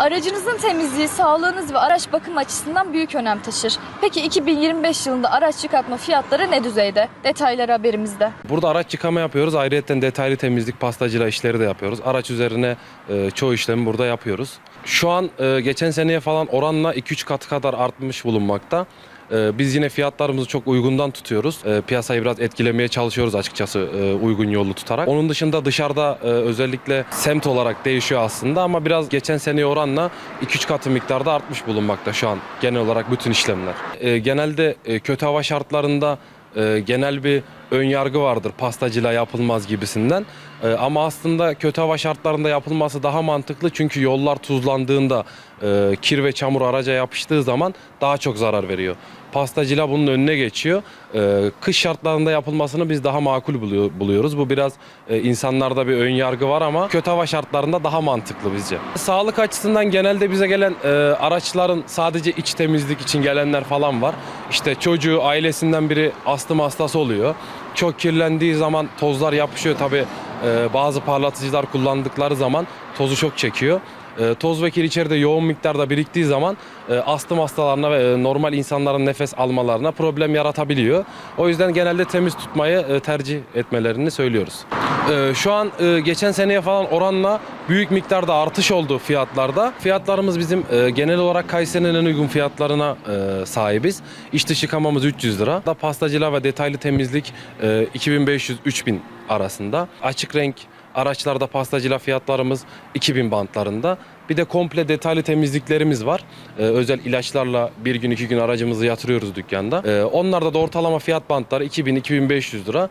Aracınızın temizliği, sağlığınız ve araç bakım açısından büyük önem taşır. Peki 2025 yılında araç yıkatma fiyatları ne düzeyde? Detayları haberimizde. Burada araç yıkama yapıyoruz. Ayrıca detaylı temizlik pastacıyla işleri de yapıyoruz. Araç üzerine e, çoğu işlemi burada yapıyoruz. Şu an e, geçen seneye falan oranla 2-3 kat kadar artmış bulunmakta. E, biz yine fiyatlarımızı çok uygundan tutuyoruz. E, piyasayı biraz etkilemeye çalışıyoruz açıkçası e, uygun yolu tutarak. Onun dışında dışarıda özellikle semt olarak değişiyor aslında ama biraz geçen seneye oranla 2-3 katı miktarda artmış bulunmakta şu an genel olarak bütün işlemler. E, genelde e, kötü hava şartlarında e, genel bir ön yargı vardır pastacıyla yapılmaz gibisinden. E, ama aslında kötü hava şartlarında yapılması daha mantıklı çünkü yollar tuzlandığında e, kir ve çamur araca yapıştığı zaman daha çok zarar veriyor. Pastacıyla bunun önüne geçiyor. E, kış şartlarında yapılmasını biz daha makul buluyor, buluyoruz. Bu biraz e, insanlarda bir ön yargı var ama kötü hava şartlarında daha mantıklı bizce. Sağlık açısından genelde bize gelen e, araçların sadece iç temizlik için gelenler falan var. İşte çocuğu ailesinden biri astım hastası oluyor. Çok kirlendiği zaman tozlar yapışıyor tabi bazı parlatıcılar kullandıkları zaman tozu çok çekiyor. E, toz ve kir içeride yoğun miktarda biriktiği zaman e, astım hastalarına ve e, normal insanların nefes almalarına problem yaratabiliyor. O yüzden genelde temiz tutmayı e, tercih etmelerini söylüyoruz. E, şu an e, geçen seneye falan oranla büyük miktarda artış oldu fiyatlarda. Fiyatlarımız bizim e, genel olarak Kayseri'nin en uygun fiyatlarına e, sahibiz. İç dış yıkamamız 300 lira. Da pastacılar ve detaylı temizlik e, 2500-3000 arasında. Açık renk araçlarda pastacılar fiyatlarımız 2000 bantlarında. Bir de komple detaylı temizliklerimiz var. Ee, özel ilaçlarla bir gün iki gün aracımızı yatırıyoruz dükkanda. Ee, onlarda da ortalama fiyat bantları 2000-2500 lira.